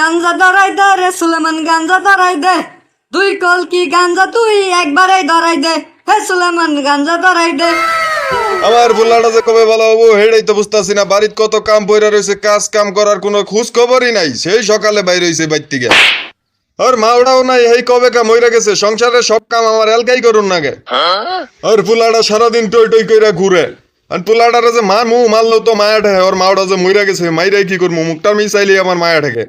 গাঞ্জা ধরাই দে রে সুলেমান, গাঞ্জা ধরাই দে। দুই কল কি গাঞ্জা তুই একবারেই ধরাই দে। হে সুলেমান, গাঞ্জা ধরাই দে। আমার বুল্লাটা যে কবে ভালো হব, হেডাই তো বুঝতেছি না। বাড়িত কত কাম পইরা রয়েছে কাজ কাম করার কোনো খোঁজ খবরই নাই। সেই সকালে বাইর হইছে বাইর থেকে আর মাওড়াও নাই, এই কবে কাম হইরা গেছে? সংসারে সব কাম আমার এলকাই করুন নাগে আর পুলাটা সারাদিন টই টই কইরা ঘুরে। আর পুলাটারে যে মার মুখ মারলো তো মায়া ঠেকে ওর মাওড়া যে মইরা গেছে, মাইরাই কি করব? মুখটার মিসাইলি আমার মায়া ঠেকে।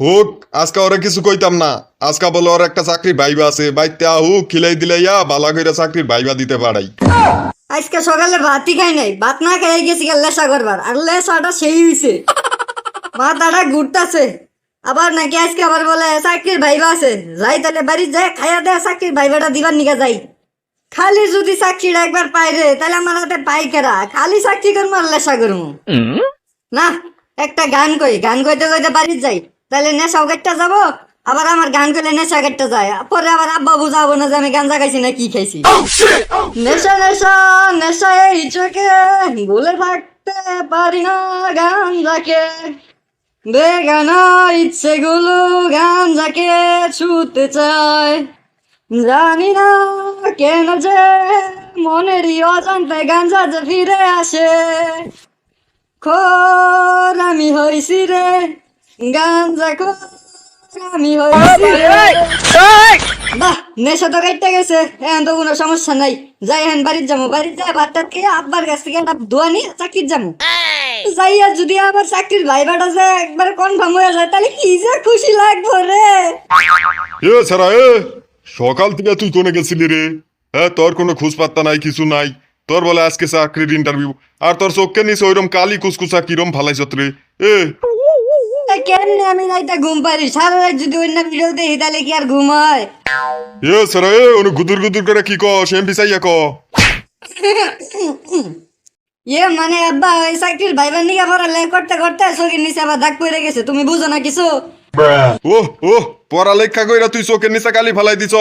হোক আজকে ওরা কিছু কইতাম না। আজকে বলে ওর একটা চাকরি ভাইবা আছে। বাইতে হুক খিলাই দিলে ইয়া বালা কইরা চাকরির ভাইবা দিতে পারাই। আজকে সকালে ভাতই খাই নাই। ভাত না খাই গেছি লেসা করবার। আর লেসাটা সেই হইছে। মাথাটা ঘুরতাছে। আবার নাকি আজকে আবার বলে চাকরির ভাইবা আছে। যাই তাহলে বাড়ি যায় খাইয়া দেয় চাকরির ভাইবাটা দিবার নিকা যাই। খালি যদি চাকরিটা একবার পাই রে তাহলে আমার হাতে পাই কেরা? খালি চাকরি করব আর লেসা করব। না একটা গান কই। গান কইতে কইতে বাড়ি যাই। তাহলে নেশা গেটটা যাব আবার আমার গান করলে নেশা গেটটা যায়। পরে আবার আব্বা বুঝাবো না যে আমি গাঞ্জা খাইছি না কি খাইছি। নেশা নেশা নেশা এই চোখে ভুলে থাকতে পারি না গাঞ্জাকে বেগানা ইচ্ছেগুলো গাঞ্জাকে ছুতে চায়। জানি না কেন যে মনেরই অজান্তে গাঞ্জা যে ফিরে আসে। খোর আমি হইছি রে গাঞ্জা খোর আমি বাহ নেশা তো কাটতে গেছে। এখন তো কোনো সমস্যা নাই। যাই এখন বাড়ির যাব বাড়ির যাই ভাতটা খেয়ে আব্বার কাছ থেকে একটা দোয়া নিয়ে চাকরির যাব যাইয়া যদি আমার চাকরির ভাইবাটা একবার কনফার্ম হয়ে যায় তাহলে কি যে খুশি লাগবো রে? এ সারা এ সকাল থেকে তুই কোনে গেছিলি রে? হ্যাঁ তোর কোনো খোঁজ পাত্তা নাই কিছু নাই। তোর বলে আজকে চাকরির ইন্টারভিউ আর তোর চোখকে নিচে ওইরকম কালি কুসকুসা কিরম ফালাইছত রে? এ এই কেমনে আমি রাইতে ঘুম পারি? সারা রাত যদি অন্য ভিডিও দেখি তাহলে কি আর ঘুম হয়? এ সারা এ অনু গুদুর গুদুর করে কি ক সেম পিছাইয়া ক। ইয়ে মানে আব্বা ওই চাকরির ভাইবার নিকে পড়ালে করতে করতে চোখের নিচে আবার দাগ পড়ে গেছে। তুমি বুঝো না কিছু? ও ও পড়ালেখা কইরা তুই চোখের নিচে কালি ফালাই দিছ।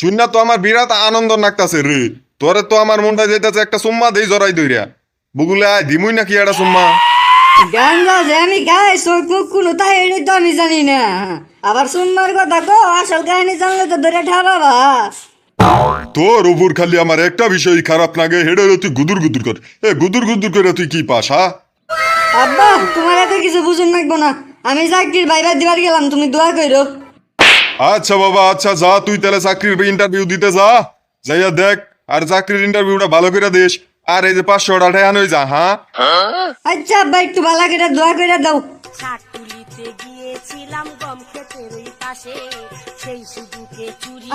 শূন্য তো আমার বিরাট আনন্দ নাকতাছে রে। তোরে তো আমার মনটা যেতেছে একটা সুম্মা দেই জরাই দইরা বুগুলে আয় দিমুই নাকি একটা সুম্মা গাঞ্জা যে আমি গাই চোখ মুখ কোনো তাই এটাই তো আমি জানি না। আবার সুন্নার কথা কো আসল কাহিনী জানলে তো ধরে ঠাবাবা তোর উপর খালি আমার একটা বিষয় খারাপ লাগে হেডে তুই গুদুর গুদুর কর। এ গুদুর গুদুর করে তুই কি পাস হা আব্বা তোমার এত কিছু বুঝুন লাগবো না। আমি চাকরির বাইরে দিবার গেলাম তুমি দোয়া কইরো। আচ্ছা বাবা আচ্ছা যা তুই তাহলে চাকরির ইন্টারভিউ দিতে যা। যাইয়া দেখ আর চাকরির ইন্টারভিউটা ভালো করে দিস। আর এই যে পাঁচশো টাকা হয়ে যা হ্যাঁ? আচ্ছা আব্বা একটু ভালো করে দোয়া করে দাও।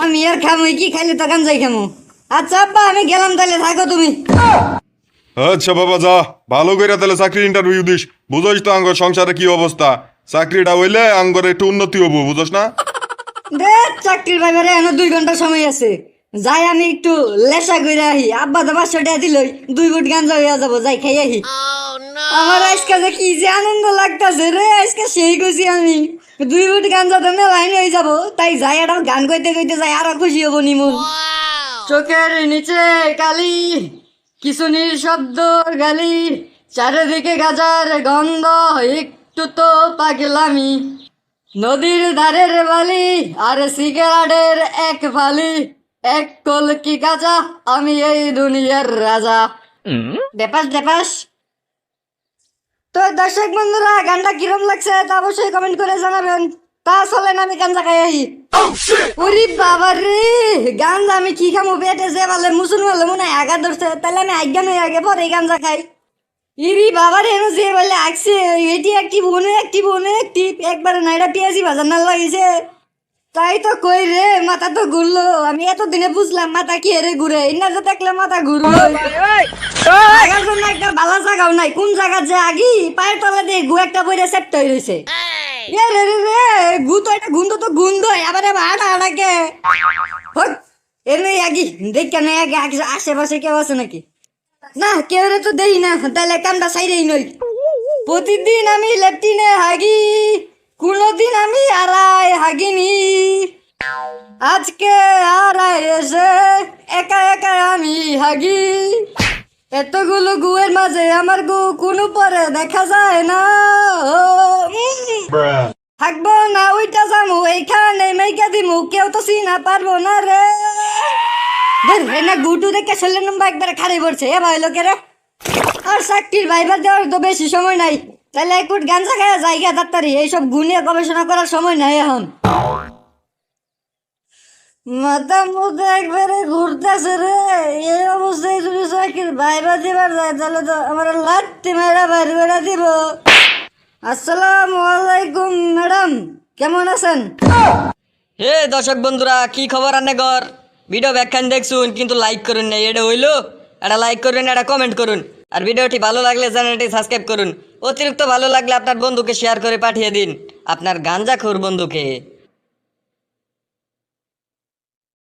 আমি আর খামই কি খাইলে তো গাঞ্জাই খামো। আচ্ছা আব্বা আমি গেলাম তাহলে থাকো তুমি। আচ্ছা বাবা যা। ভালো করে তাহলে চাকরির ইন্টারভিউ দিস। বুঝোস তো আঙ্গর সংসারে কি অবস্থা। চাকরিটা হইলে আঙ্গর একটু উন্নতি হব বুঝোস না? দে চাকরির ব্যাপারে এখনও দুই ঘণ্টা সময় আছে। যাই আমি একটু লেসা করে আহি। আব্বা তো পাঁচশো টাকা দিলই দুই ফুট গাঞ্জা হইয়া যাব যাই খাই আহি। আমার আজকে যে কি যে আনন্দ লাগতাছে রে আজকে সেই খুশি আমি। দুই ফুট গাঞ্জা তো মেলাইন হয়ে যাব তাই যাই একটা গান কইতে কইতে যাই আরও খুশি হব নিমুন চোখের নিচে কালি কিছু শব্দ গালি চারিদিকে গাজার গন্ধ একটু তো পাগলামি। নদীর ধারের বালি আর সিগারেটের এক ফালি। এক কলকি গাজা? আমি এই দুনিয়ার রাজা। দেপাস দেপাস। তো দর্শক বন্ধুরা গানটা কিরম লাগছে তা অবশ্যই কমেন্ট করে জানাবেন। তা চলেন আমি গাঞ্জা খাই আহি। ওরে বাবা রে! গাঞ্জা আমি কি খামো পেটে যে বলে মুসুন বলে মনে হয় আগা ধরছে তাহলে আমি আজ্ঞান হয়ে আগে পরে গাঞ্জা খাই। ইরি বাবা রে এনো যে বলে আসছে এটি একটি বনে একটি বনে একটি একবারে নাইটা পেঁয়াজি ভাজার না লাগিছে। তাই তো কই রে মাথা তো ঘুরলো। আমি এতদিনে বুঝলাম মাথা কি হেরে ঘুরে ইনার যে দেখলে মাথা ঘুরলো আগার জন্য একটা ভালো জায়গাও নাই কোন জায়গা যে আগি? পায়ের তলা দিয়ে গু একটা বইরে সেট হয়ে রয়েছে এ রে রে রে গু তো এটা গুন্দ তো গুন্দ আবার আটা আটাকে হোক এমনি আগি দেখ কেন আগে আশেপাশে কেউ আছে নাকি? না কেউ রে তো দেই না তাহলে কামটা সাইরেই নই। প্রতিদিন আমি লেফটিনে হাগি কোনোদিন আমি আড়াই হাগিনি। আজকে আড়াই এসে একা একা আমি হাগি। এতগুলো গুয়ের মাঝে আমার গু কোনো পরে দেখা যায় না। থাকব না ওইটা যামু এইখানে মেইকা দিমু কেউ তো চিনা পারব না রে। ধর না গুটু দেখে চললে নম্বর একবারে খারাই পড়ছে। এ ভাই লোকেরা আর চাকরির ভাইবার দেওয়ার তো বেশি সময় নাই। তাহলে এক ফুট গাঞ্জা খাওয়া জায়গা ডাক্তারি এইসব গুনিয়ে গবেষণা করার সময় নাই এখন। মাথা মুখে একবারে ঘুরতেছে রে। এই অবস্থায় যদি চাকরির ভাইবা দিবার যায়, তাহলে তো আমার লাত্তি মেরা বাইর করে দিব। আসসালামু আলাইকুম, ম্যাডাম। কেমন আছেন? হে দর্শক বন্ধুরা, কি খবর আনে গর ভিডিও ব্যাখ্যান দেখছুন, কিন্তু লাইক করুন না, এটা হইল? একটা লাইক করুন একটা কমেন্ট করুন। আর ভিডিওটি ভালো লাগলে চ্যানেলটি সাবস্ক্রাইব করুন। অতিরিক্ত ভালো লাগলে আপনার বন্ধুকে শেয়ার করে পাঠিয়ে দিন। আপনার গাঞ্জা গাঞ্জাখোর বন্ধুকে।